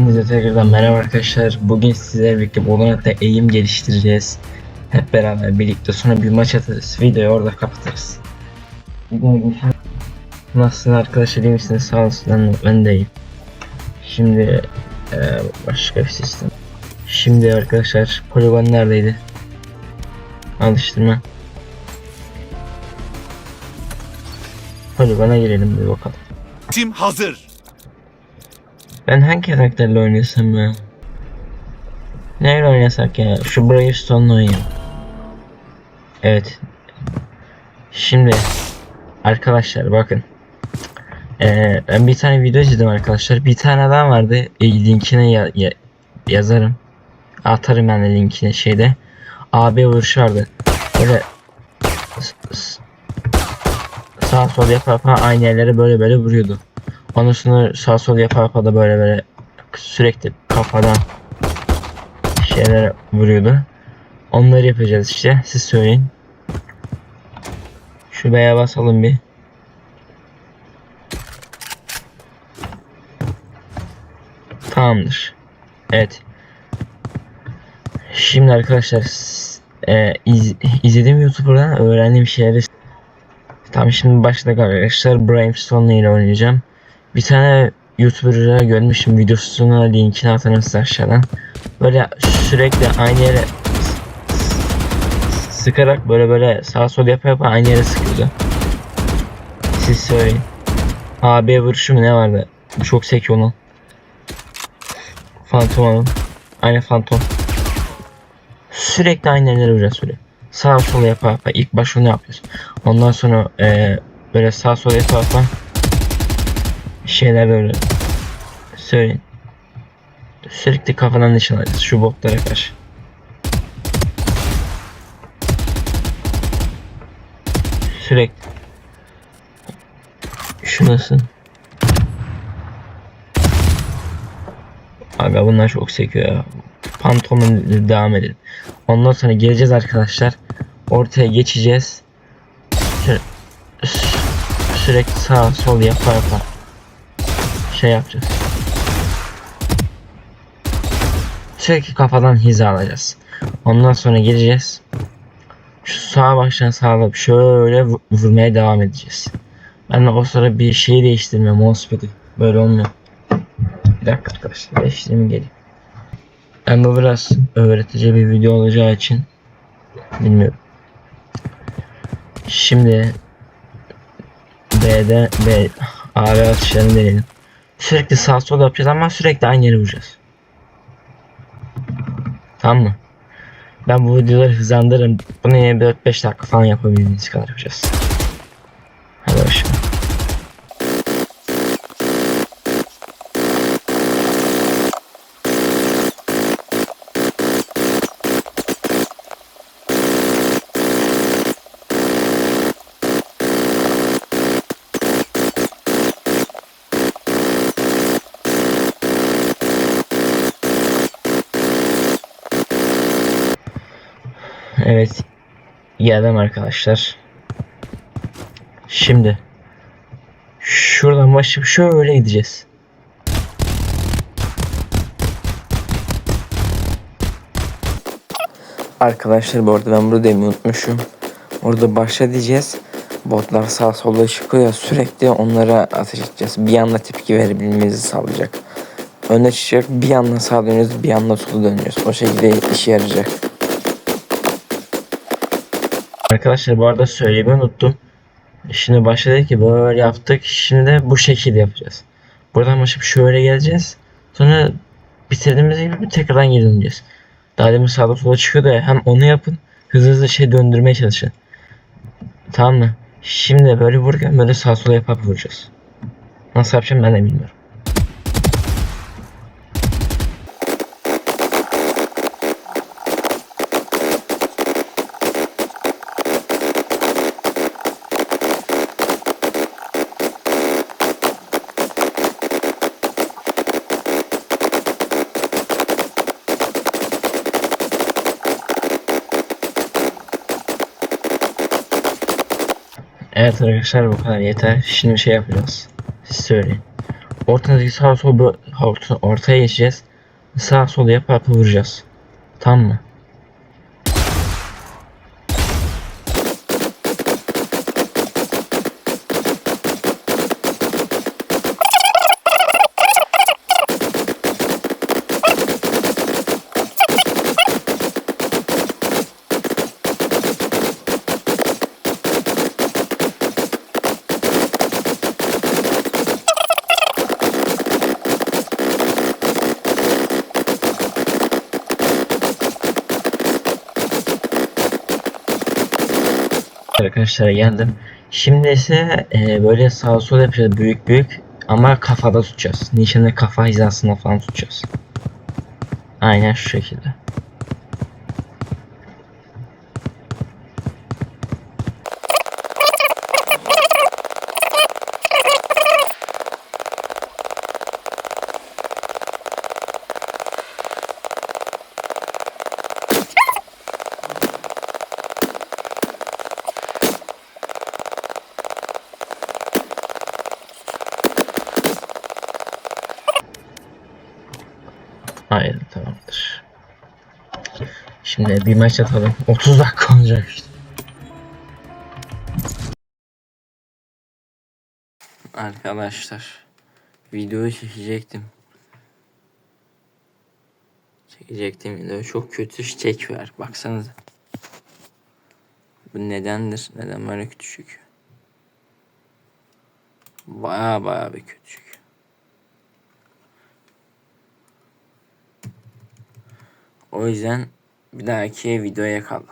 Hepinize tekrardan merhaba arkadaşlar. Bugün sizlerle birlikte Valorant'ta eğim geliştireceğiz. Hep beraber birlikte sonra bir maç atarız. Videoyu orada kapatırız. Nasılsın arkadaşlar iyi misiniz? Sağ olsun ben de iyiyim. Şimdi eee, başka bir sistem. Şimdi arkadaşlar poligon neredeydi? Alıştırma. Poligona girelim bir bakalım. Tim hazır. Ben hangi karakterle oynasam ya? Neyle oynasak ya? Şu Bravestone'la oynayayım. Evet. Şimdi arkadaşlar bakın. Ee, ben bir tane video izledim arkadaşlar. Bir tane adam vardı. E, linkine ya- ya- yazarım. Atarım ben de linkine şeyde. AB vuruşu vardı. Böyle sağ sol yapa yapa aynı yerlere böyle böyle vuruyordu. Sonra sağ sol yapa yapa da böyle böyle sürekli kafadan şeyler vuruyordu. Onları yapacağız işte. Siz söyleyin. Şu B'ye basalım bir. Tamamdır. Evet. Şimdi arkadaşlar e, iz, izlediğim YouTuber'dan öğrendiğim şeyleri Tamam şimdi başladık arkadaşlar. Brimstone ile oynayacağım. Bir tane YouTuber'ı görmüşüm videosunu linkini atarım size aşağıdan. Böyle sürekli aynı yere sıkarak böyle böyle sağ sol yapa yapa aynı yere sıkıyordu. Siz söyleyin. AB vuruşu mu ne vardı? Çok sekiyor onun. Phantom alın. Aynı Phantom. Sürekli aynı yerlere vuracağız böyle. Sağ sol yapa yapa ilk baş onu yapıyoruz. Ondan sonra eee, böyle sağ sol yapa yapa şeyler böyle söyleyin. Sürekli kafadan nişan alacağız şu botlara karşı. Sürekli. Şu nasıl? Aga bunlar çok sekiyor ya. Pantolon devam edelim. Ondan sonra geleceğiz arkadaşlar. Ortaya geçeceğiz. Sü- sürekli sağ sol yapa yapa şey yapacağız. Sürekli kafadan hiza alacağız. Ondan sonra geleceğiz. Şu sağa baştan sağlayıp şöyle vu- vurmaya devam edeceğiz. Ben de o sıra bir şeyi değiştirme mousepad'i. Böyle olmuyor. Bir dakika arkadaşlar değiştireyim geleyim. Ben bu biraz öğretici bir video olacağı için bilmiyorum. Şimdi B'de B AB atışlarını deneyelim. Sürekli sağ sol yapacağız ama sürekli aynı yere vuracağız. Tamam mı? Ben bu videoları hızlandırırım. Bunu yine bir 4-5 dakika falan yapabildiğiniz kadar yapacağız. Hadi başlayalım. Evet. Geldim arkadaşlar. Şimdi şuradan başlayıp şöyle gideceğiz. Arkadaşlar bu arada ben bunu demeyi unutmuşum. Orada başla diyeceğiz. Botlar sağ solda çıkıyor sürekli onlara ateş edeceğiz. Bir anda tepki verebilmemizi sağlayacak. Öne çıkacak bir yandan sağa dönüyoruz bir yandan sola dönüyoruz. O şekilde işe yarayacak. Arkadaşlar bu arada söylemeyi unuttum. Şimdi başladık ki böyle yaptık. Şimdi de bu şekilde yapacağız. Buradan başlayıp şöyle geleceğiz. Sonra bitirdiğimiz gibi tekrardan geri döneceğiz. Daha demin sağda sola çıkıyordu ya. Hem onu yapın. Hızlı hızlı şey döndürmeye çalışın. Tamam mı? Şimdi böyle vururken böyle sağ sola yapıp vuracağız. Nasıl yapacağım ben de bilmiyorum. Evet arkadaşlar bu kadar yeter. Şimdi şey yapacağız. Siz söyleyin. Ortadaki sağ sol orta, ortaya geçeceğiz. Sağ sol yapa vuracağız. Tamam mı? Arkadaşlar geldim. Şimdi ise e, böyle sağ sol yapacağız büyük büyük ama kafada tutacağız. Nişanı kafa hizasında falan tutacağız. Aynen şu şekilde. Hayır tamamdır. Şimdi bir maç atalım. 30 dakika olacak işte. Arkadaşlar videoyu çekecektim. Çekecektim video çok kötü çek ver. Baksanıza. Bu nedendir? Neden böyle küçük? Baya baya bir küçük. O yüzden bir dahaki videoya kal.